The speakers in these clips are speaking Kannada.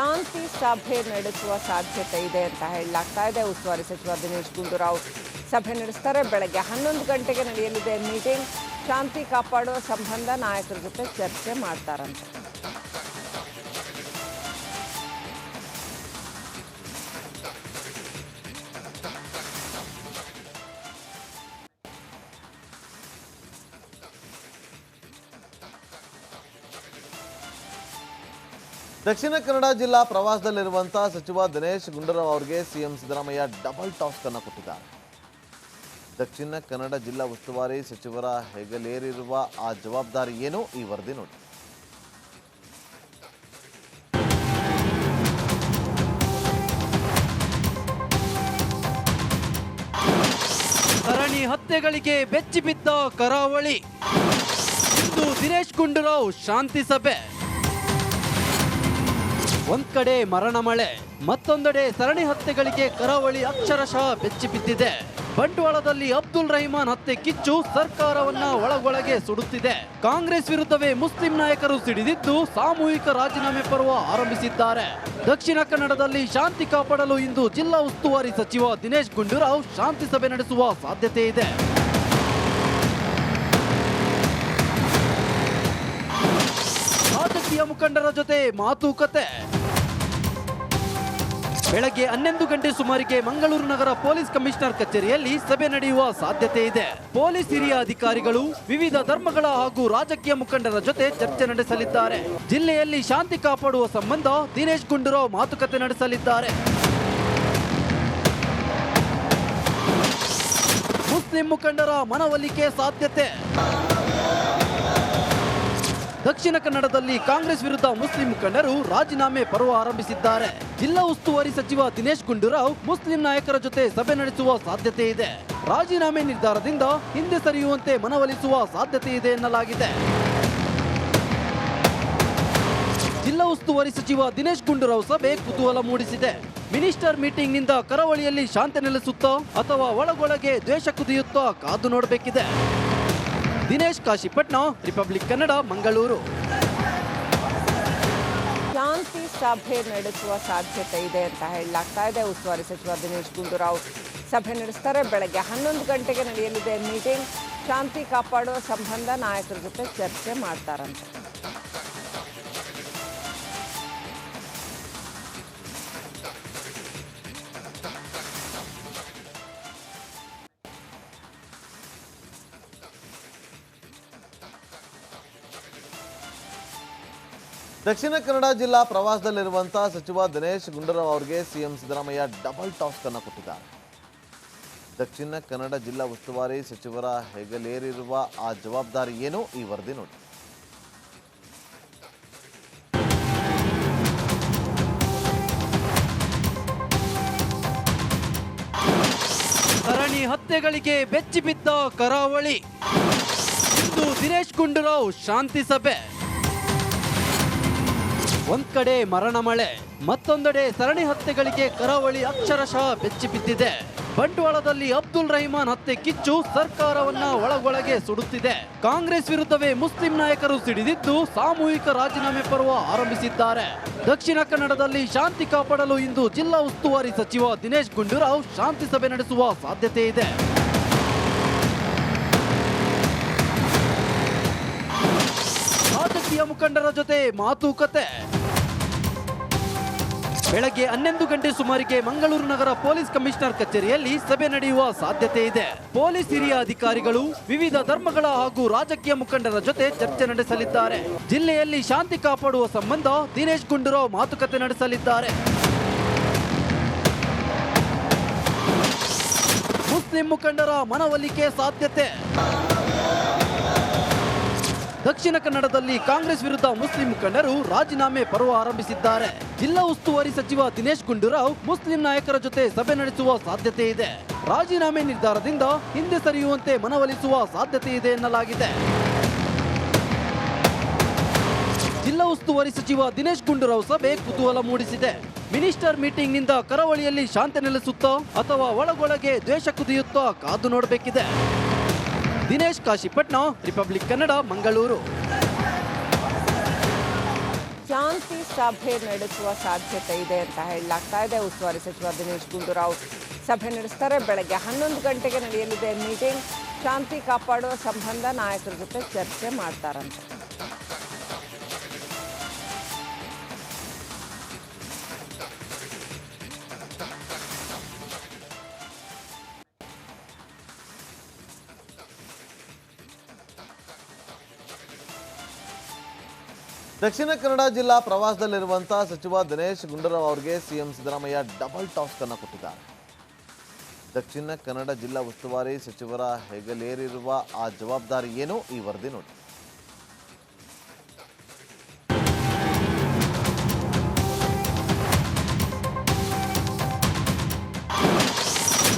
ಶಾಂತಿ ಸಭೆ ನಡೆಸುವ ಸಾಧ್ಯತೆ ಇದೆ ಅಂತ ಹೇಳಲಾಗ್ತಾ ಇದೆ. ಉಸ್ತುವಾರಿ ಸಚಿವ ದಿನೇಶ್ ಗುಂಡೂರಾವ್ ಸಭೆ ನಡೆಸ್ತಾರೆ. ಬೆಳಗ್ಗೆ ಹನ್ನೊಂದು ಗಂಟೆಗೆ ನಡೆಯಲಿದೆ ಮೀಟಿಂಗ್. ಶಾಂತಿ ಕಾಪಾಡುವ ಸಂಬಂಧ ನಾಯಕರ ಜೊತೆ ಚರ್ಚೆ ಮಾಡ್ತಾರಂತೆ. ದಕ್ಷಿಣ ಕನ್ನಡ ಜಿಲ್ಲಾ ಪ್ರವಾಸದಲ್ಲಿರುವಂತಹ ಸಚಿವ ದಿನೇಶ್ ಗುಂಡೂರಾವ್ ಅವರಿಗೆ ಸಿಎಂ ಸಿದ್ದರಾಮಯ್ಯ ಡಬಲ್ ಟಾಸ್ಕ್ ಅನ್ನು ಕೊಟ್ಟಿದ್ದಾರೆ. ದಕ್ಷಿಣ ಕನ್ನಡ ಜಿಲ್ಲಾ ಉಸ್ತುವಾರಿ ಸಚಿವರ ಹೆಗಲೇರಿರುವ ಆ ಜವಾಬ್ದಾರಿ ಏನು? ಈ ವರದಿ ನೋಡಿ. ಸರಣಿ ಹತ್ಯೆಗಳಿಗೆ ಬೆಚ್ಚಿಬಿದ್ದ ಕರಾವಳಿ. ಇಂದು ದಿನೇಶ್ ಗುಂಡೂರಾವ್ ಶಾಂತಿ ಸಭೆ. ಒಂದ್ ಕಡೆ ಮರಣ ಮಳೆ, ಮತ್ತೊಂದೆಡೆ ಸರಣಿ ಹತ್ಯೆಗಳಿಗೆ ಕರಾವಳಿ ಅಕ್ಷರಶಃ ಬೆಚ್ಚಿ ಬಿದ್ದಿದೆ. ಬಂಟ್ವಾಳದಲ್ಲಿ ಅಬ್ದುಲ್ ರಹಿಮಾನ್ ಹತ್ಯೆ ಕಿಚ್ಚು ಸರ್ಕಾರವನ್ನ ಒಳಗೊಳಗೆ ಸುಡುತ್ತಿದೆ. ಕಾಂಗ್ರೆಸ್ ವಿರುದ್ಧವೇ ಮುಸ್ಲಿಂ ನಾಯಕರು ಸಿಡಿದಿದ್ದು ಸಾಮೂಹಿಕ ರಾಜೀನಾಮೆ ಪರ್ವ ಆರಂಭಿಸಿದ್ದಾರೆ. ದಕ್ಷಿಣ ಕನ್ನಡದಲ್ಲಿ ಶಾಂತಿ ಕಾಪಾಡಲು ಇಂದು ಜಿಲ್ಲಾ ಉಸ್ತುವಾರಿ ಸಚಿವ ದಿನೇಶ್ ಗುಂಡೂರಾವ್ ಶಾಂತಿ ಸಭೆ ನಡೆಸುವ ಸಾಧ್ಯತೆ ಇದೆ. ಮುಖಂಡರ ಜೊತೆ ಮಾತುಕತೆ. ಬೆಳಗ್ಗೆ ಹನ್ನೊಂದು ಗಂಟೆ ಸುಮಾರಿಗೆ ಮಂಗಳೂರು ನಗರ ಪೊಲೀಸ್ ಕಮಿಷನರ್ ಕಚೇರಿಯಲ್ಲಿ ಸಭೆ ನಡೆಯುವ ಸಾಧ್ಯತೆ ಇದೆ. ಪೊಲೀಸ್ ಹಿರಿಯ ಅಧಿಕಾರಿಗಳು ವಿವಿಧ ಧರ್ಮಗಳ ಹಾಗೂ ರಾಜಕೀಯ ಮುಖಂಡರ ಜೊತೆ ಚರ್ಚೆ ನಡೆಸಲಿದ್ದಾರೆ. ಜಿಲ್ಲೆಯಲ್ಲಿ ಶಾಂತಿ ಕಾಪಾಡುವ ಸಂಬಂಧ ದಿನೇಶ್ ಗುಂಡೂರಾವ್ ಮಾತುಕತೆ ನಡೆಸಲಿದ್ದಾರೆ. ಮುಸ್ಲಿಂ ಮುಖಂಡರ ಮನವೊಲಿಕೆ ಸಾಧ್ಯತೆ. ದಕ್ಷಿಣ ಕನ್ನಡದಲ್ಲಿ ಕಾಂಗ್ರೆಸ್ ವಿರುದ್ಧ ಮುಸ್ಲಿಂ ಮುಖಂಡರು ರಾಜೀನಾಮೆ ಪರ್ವ ಆರಂಭಿಸಿದ್ದಾರೆ. ಜಿಲ್ಲಾ ಉಸ್ತುವಾರಿ ಸಚಿವ ದಿನೇಶ್ ಗುಂಡೂರಾವ್ ಮುಸ್ಲಿಂ ನಾಯಕರ ಜೊತೆ ಸಭೆ ನಡೆಸುವ ಸಾಧ್ಯತೆ ಇದೆ. ರಾಜೀನಾಮೆ ನಿರ್ಧಾರದಿಂದ ಹಿಂದೆ ಸರಿಯುವಂತೆ ಮನವೊಲಿಸುವ ಸಾಧ್ಯತೆ ಇದೆ ಎನ್ನಲಾಗಿದೆ. ಜಿಲ್ಲಾ ಉಸ್ತುವಾರಿ ಸಚಿವ ದಿನೇಶ್ ಗುಂಡೂರಾವ್ ಸಭೆ ಕುತೂಹಲ ಮೂಡಿಸಿದೆ. ಮಿನಿಸ್ಟರ್ ಮೀಟಿಂಗ್ನಿಂದ ಕರಾವಳಿಯಲ್ಲಿ ಶಾಂತಿ ನೆಲೆಸುತ್ತಾ ಅಥವಾ ಒಳಗೊಳಗೆ ದ್ವೇಷ ಕುದಿಯುತ್ತಾ ಕಾದು ನೋಡಬೇಕಿದೆ. ದಿನೇಶ್ ಕಾಶಿಪಟ್ನ, ರಿಪಬ್ಲಿಕ್ ಕನ್ನಡ, ಮಂಗಳೂರು. ಶಾಂತಿ ಸಭೆ ನಡೆಸುವ ಸಾಧ್ಯತೆ ಇದೆ ಅಂತ ಹೇಳಲಾಗ್ತಾ ಇದೆ. ಉಸ್ತುವಾರಿ ಸಚಿವ ದಿನೇಶ್ ಗುಂಡೂರಾವ್ ಸಭೆ ನಡೆಸ್ತಾರೆ. ಬೆಳಗ್ಗೆ ಹನ್ನೊಂದು ಗಂಟೆಗೆ ನಡೆಯಲಿದೆ ಮೀಟಿಂಗ್. ಶಾಂತಿ ಕಾಪಾಡುವ ಸಂಬಂಧ ನಾಯಕರ ಜೊತೆ ಚರ್ಚೆ ಮಾಡ್ತಾರಂತೆ. ದಕ್ಷಿಣ ಕನ್ನಡ ಜಿಲ್ಲಾ ಪ್ರವಾಸದಲ್ಲಿರುವಂತಹ ಸಚಿವ ದಿನೇಶ್ ಗುಂಡೂರಾವ್ ಅವರಿಗೆ ಸಿಎಂ ಸಿದ್ದರಾಮಯ್ಯ ಡಬಲ್ ಟಾಸ್ಕ್ ಅನ್ನು ಕೊಟ್ಟಿದ್ದಾರೆ. ದಕ್ಷಿಣ ಕನ್ನಡ ಜಿಲ್ಲಾ ಉಸ್ತುವಾರಿ ಸಚಿವರ ಹೆಗಲೇರಿರುವ ಆ ಜವಾಬ್ದಾರಿ ಏನು? ಈ ವರದಿ ನೋಡಿ. ಸರಣಿ ಹತ್ಯೆಗಳಿಗೆ ಬೆಚ್ಚಿಬಿದ್ದ ಕರಾವಳಿ. ಇಂದು ದಿನೇಶ್ ಗುಂಡೂರಾವ್ ಶಾಂತಿ ಸಭೆ. ಒಂದ್ ಕಡೆ ಮರಣ ಮಳೆ, ಮತ್ತೊಂದೆಡೆ ಸರಣಿ ಹತ್ಯೆಗಳಿಗೆ ಕರಾವಳಿ ಅಕ್ಷರಶಃ ಬೆಚ್ಚಿ ಬಿದ್ದಿದೆ. ಬಂಟ್ವಾಳದಲ್ಲಿ ಅಬ್ದುಲ್ ರಹಿಮಾನ್ ಹತ್ಯೆ ಕಿಚ್ಚು ಸರ್ಕಾರವನ್ನ ಒಳಗೊಳಗೆ ಸುಡುತ್ತಿದೆ. ಕಾಂಗ್ರೆಸ್ ವಿರುದ್ಧವೇ ಮುಸ್ಲಿಂ ನಾಯಕರು ಸಿಡಿದಿದ್ದು ಸಾಮೂಹಿಕ ರಾಜೀನಾಮೆ ಪರ್ವ ಆರಂಭಿಸಿದ್ದಾರೆ. ದಕ್ಷಿಣ ಕನ್ನಡದಲ್ಲಿ ಶಾಂತಿ ಕಾಪಾಡಲು ಇಂದು ಜಿಲ್ಲಾ ಉಸ್ತುವಾರಿ ಸಚಿವ ದಿನೇಶ್ ಗುಂಡೂರಾವ್ ಶಾಂತಿ ಸಭೆ ನಡೆಸುವ ಸಾಧ್ಯತೆ ಇದೆ. ಮುಖಂಡರ ಜೊತೆ ಮಾತುಕತೆ. ಬೆಳಗ್ಗೆ ಹನ್ನೊಂದು ಗಂಟೆ ಸುಮಾರಿಗೆ ಮಂಗಳೂರು ನಗರ ಪೊಲೀಸ್ ಕಮಿಷನರ್ ಕಚೇರಿಯಲ್ಲಿ ಸಭೆ ನಡೆಯುವ ಸಾಧ್ಯತೆ ಇದೆ. ಪೊಲೀಸ್ ಹಿರಿಯ ಅಧಿಕಾರಿಗಳು ವಿವಿಧ ಧರ್ಮಗಳ ಹಾಗೂ ರಾಜಕೀಯ ಮುಖಂಡರ ಜೊತೆ ಚರ್ಚೆ ನಡೆಸಲಿದ್ದಾರೆ. ಜಿಲ್ಲೆಯಲ್ಲಿ ಶಾಂತಿ ಕಾಪಾಡುವ ಸಂಬಂಧ ದಿನೇಶ್ ಗುಂಡೂರಾವ್ ಮಾತುಕತೆ ನಡೆಸಲಿದ್ದಾರೆ. ಮುಸ್ಲಿಂ ಮುಖಂಡರ ಮನವೊಲಿಕೆ ಸಾಧ್ಯತೆ. ದಕ್ಷಿಣ ಕನ್ನಡದಲ್ಲಿ ಕಾಂಗ್ರೆಸ್ ವಿರುದ್ಧ ಮುಸ್ಲಿಂ ಮುಖಂಡರು ರಾಜೀನಾಮೆ ಪರ್ವ ಆರಂಭಿಸಿದ್ದಾರೆ. ಜಿಲ್ಲಾ ಉಸ್ತುವಾರಿ ಸಚಿವ ದಿನೇಶ್ ಗುಂಡೂರಾವ್ ಮುಸ್ಲಿಂ ನಾಯಕರ ಜೊತೆ ಸಭೆ ನಡೆಸುವ ಸಾಧ್ಯತೆ ಇದೆ. ರಾಜೀನಾಮೆ ನಿರ್ಧಾರದಿಂದ ಹಿಂದೆ ಸರಿಯುವಂತೆ ಮನವೊಲಿಸುವ ಸಾಧ್ಯತೆ ಇದೆ ಎನ್ನಲಾಗಿದೆ. ಜಿಲ್ಲಾ ಉಸ್ತುವಾರಿ ಸಚಿವ ದಿನೇಶ್ ಗುಂಡೂರಾವ್ ಸಭೆ ಕುತೂಹಲ ಮೂಡಿಸಿದೆ. ಮಿನಿಸ್ಟರ್ ಮೀಟಿಂಗ್ನಿಂದ ಕರಾವಳಿಯಲ್ಲಿ ಶಾಂತಿ ನೆಲೆಸುತ್ತಾ ಅಥವಾ ಒಳಗೊಳಗೆ ದ್ವೇಷ ಕುದಿಯುತ್ತಾ ಕಾದು ನೋಡಬೇಕಿದೆ. ದಿನೇಶ್ ಕಾಶಿಪಟ್ನ, ರಿಪಬ್ಲಿಕ್ ಕನ್ನಡ, ಮಂಗಳೂರು. ಶಾಂತಿ ಸಭೆ ನಡೆಸುವ ಸಾಧ್ಯತೆ ಇದೆ ಅಂತ ಹೇಳಲಾಗ್ತಾ ಇದೆ. ಉಸ್ತುವಾರಿ ಸಚಿವ ದಿನೇಶ್ ಗುಂಡೂರಾವ್ ಸಭೆ ನಡೆಸ್ತಾರೆ. ಬೆಳಗ್ಗೆ ಹನ್ನೊಂದು ಗಂಟೆಗೆ ನಡೆಯಲಿದೆ. ಮೀಟಿಂಗ್. ಶಾಂತಿ ಕಾಪಾಡುವ ಸಂಬಂಧ ನಾಯಕರ ಜೊತೆ ಚರ್ಚೆ ಮಾಡ್ತಾರಂತೆ. ದಕ್ಷಿಣ ಕನ್ನಡ ಜಿಲ್ಲಾ ಪ್ರವಾಸದಲ್ಲಿರುವಂತಹ ಸಚಿವ ದಿನೇಶ್ ಗುಂಡೂರಾವ್ ಅವರಿಗೆ ಸಿಎಂ ಸಿದ್ದರಾಮಯ್ಯ ಡಬಲ್ ಟಾಸ್ಕ್ ಅನ್ನು ಕೊಟ್ಟಿದ್ದಾರೆ. ದಕ್ಷಿಣ ಕನ್ನಡ ಜಿಲ್ಲಾ ಉಸ್ತುವಾರಿ ಸಚಿವರ ಹೆಗಲೇರಿರುವ ಆ ಜವಾಬ್ದಾರಿ ಏನು? ಈ ವರದಿ ನೋಡಿ.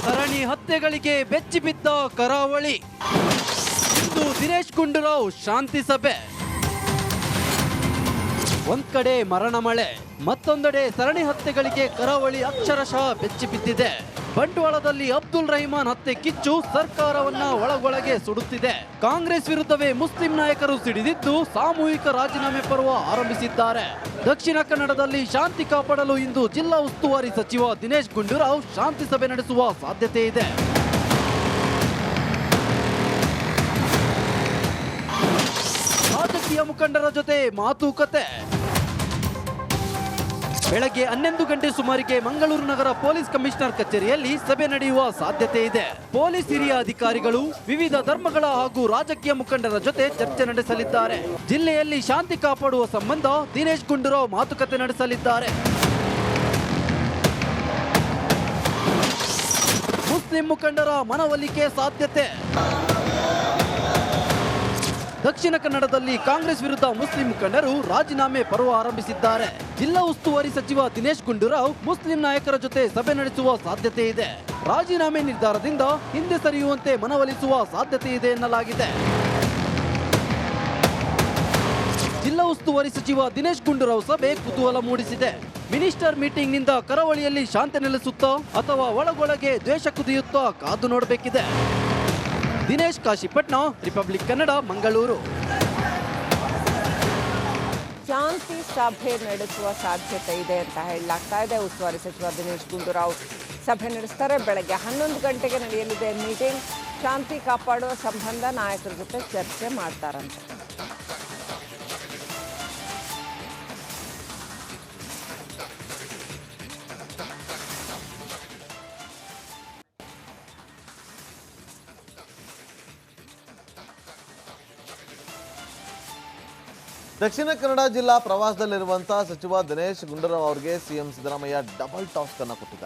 ಸರಣಿ ಹತ್ಯೆಗಳಿಗೆ ಬೆಚ್ಚಿಬಿದ್ದ ಕರಾವಳಿ. ಇಂದು ದಿನೇಶ್ ಗುಂಡೂರಾವ್ ಶಾಂತಿ ಸಭೆ. ಒಂದ್ ಕಡೆ ಮರಣ ಮಳೆ, ಮತ್ತೊಂದೆಡೆ ಸರಣಿ ಹತ್ಯೆಗಳಿಗೆ ಕರಾವಳಿ ಅಕ್ಷರಶಃ ಬೆಚ್ಚಿ ಬಿದ್ದಿದೆ. ಬಂಟ್ವಾಳದಲ್ಲಿ ಅಬ್ದುಲ್ ರಹಿಮಾನ್ ಹತ್ಯೆ ಕಿಚ್ಚು ಸರ್ಕಾರವನ್ನ ಒಳಗೊಳಗೆ ಸುಡುತ್ತಿದೆ. ಕಾಂಗ್ರೆಸ್ ವಿರುದ್ಧವೇ ಮುಸ್ಲಿಂ ನಾಯಕರು ಸಿಡಿದಿದ್ದು ಸಾಮೂಹಿಕ ರಾಜೀನಾಮೆ ಪರ್ವ ಆರಂಭಿಸಿದ್ದಾರೆ. ದಕ್ಷಿಣ ಕನ್ನಡದಲ್ಲಿ ಶಾಂತಿ ಕಾಪಾಡಲು ಇಂದು ಜಿಲ್ಲಾ ಉಸ್ತುವಾರಿ ಸಚಿವ ದಿನೇಶ್ ಗುಂಡೂರಾವ್ ಶಾಂತಿ ಸಭೆ ನಡೆಸುವ ಸಾಧ್ಯತೆ ಇದೆ. ಮುಖಂಡರ ಜೊತೆ ಮಾತುಕತೆ. ಬೆಳಗ್ಗೆ ಹನ್ನೊಂದು ಗಂಟೆ ಸುಮಾರಿಗೆ ಮಂಗಳೂರು ನಗರ ಪೊಲೀಸ್ ಕಮಿಷನರ್ ಕಚೇರಿಯಲ್ಲಿ ಸಭೆ ನಡೆಯುವ ಸಾಧ್ಯತೆ ಇದೆ. ಪೊಲೀಸ್ ಹಿರಿಯ ಅಧಿಕಾರಿಗಳು ವಿವಿಧ ಧರ್ಮಗಳ ಹಾಗೂ ರಾಜಕೀಯ ಮುಖಂಡರ ಜೊತೆ ಚರ್ಚೆ ನಡೆಸಲಿದ್ದಾರೆ. ಜಿಲ್ಲೆಯಲ್ಲಿ ಶಾಂತಿ ಕಾಪಾಡುವ ಸಂಬಂಧ ದಿನೇಶ್ ಗುಂಡೂರಾವ್ ಮಾತುಕತೆ ನಡೆಸಲಿದ್ದಾರೆ. ಮುಸ್ಲಿಂ ಮುಖಂಡರ ಮನವೊಲಿಕೆ ಸಾಧ್ಯತೆ. ದಕ್ಷಿಣ ಕನ್ನಡದಲ್ಲಿ ಕಾಂಗ್ರೆಸ್ ವಿರುದ್ಧ ಮುಸ್ಲಿಂ ಮುಖಂಡರು ರಾಜೀನಾಮೆ ಪರ್ವ ಆರಂಭಿಸಿದ್ದಾರೆ. ಜಿಲ್ಲಾ ಉಸ್ತುವಾರಿ ಸಚಿವ ದಿನೇಶ್ ಗುಂಡೂರಾವ್ ಮುಸ್ಲಿಂ ನಾಯಕರ ಜೊತೆ ಸಭೆ ನಡೆಸುವ ಸಾಧ್ಯತೆ ಇದೆ. ರಾಜೀನಾಮೆ ನಿರ್ಧಾರದಿಂದ ಹಿಂದೆ ಸರಿಯುವಂತೆ ಮನವೊಲಿಸುವ ಸಾಧ್ಯತೆ ಇದೆ ಎನ್ನಲಾಗಿದೆ. ಜಿಲ್ಲಾ ಉಸ್ತುವಾರಿ ಸಚಿವ ದಿನೇಶ್ ಗುಂಡೂರಾವ್ ಸಭೆ ಕುತೂಹಲ ಮೂಡಿಸಿದೆ. ಮಿನಿಸ್ಟರ್ ಮೀಟಿಂಗ್ನಿಂದ ಕರಾವಳಿಯಲ್ಲಿ ಶಾಂತಿ ನೆಲೆಸುತ್ತಾ ಅಥವಾ ಒಳಗೊಳಗೆ ದ್ವೇಷ ಕುದಿಯುತ್ತಾ ಕಾದು ನೋಡಬೇಕಿದೆ. ದಿನೇಶ್ ಕಾಶಿಪಟ್ನ, ರಿಪಬ್ಲಿಕ್ ಕನ್ನಡ, ಮಂಗಳೂರು. ಶಾಂತಿ ಸಭೆ ನಡೆಸುವ ಸಾಧ್ಯತೆ ಇದೆ ಅಂತ ಹೇಳಲಾಗ್ತಾ ಇದೆ. ಉಸ್ತುವಾರಿ ಸಚಿವ ದಿನೇಶ್ ಗುಂಡೂರಾವ್ ಸಭೆ ನಡೆಸ್ತಾರೆ. ಬೆಳಗ್ಗೆ ಹನ್ನೊಂದು ಗಂಟೆಗೆ ನಡೆಯಲಿದೆ ಮೀಟಿಂಗ್. ಶಾಂತಿ ಕಾಪಾಡುವ ಸಂಬಂಧ ನಾಯಕರ ಜೊತೆ ಚರ್ಚೆ ಮಾಡ್ತಾರಂತೆ. ದಕ್ಷಿಣ ಕನ್ನಡ ಜಿಲ್ಲಾ ಪ್ರವಾಸದಲ್ಲಿರುವಂಥ ಸಚಿವ ದಿನೇಶ್ ಗುಂಡೂರಾವ್ ಅವರಿಗೆ ಸಿಎಂ ಸಿದ್ದರಾಮಯ್ಯ ಡಬಲ್ ಟಾಸ್ಕ್ ಅನ್ನು ಕೊಟ್ಟಿದ್ದಾರೆ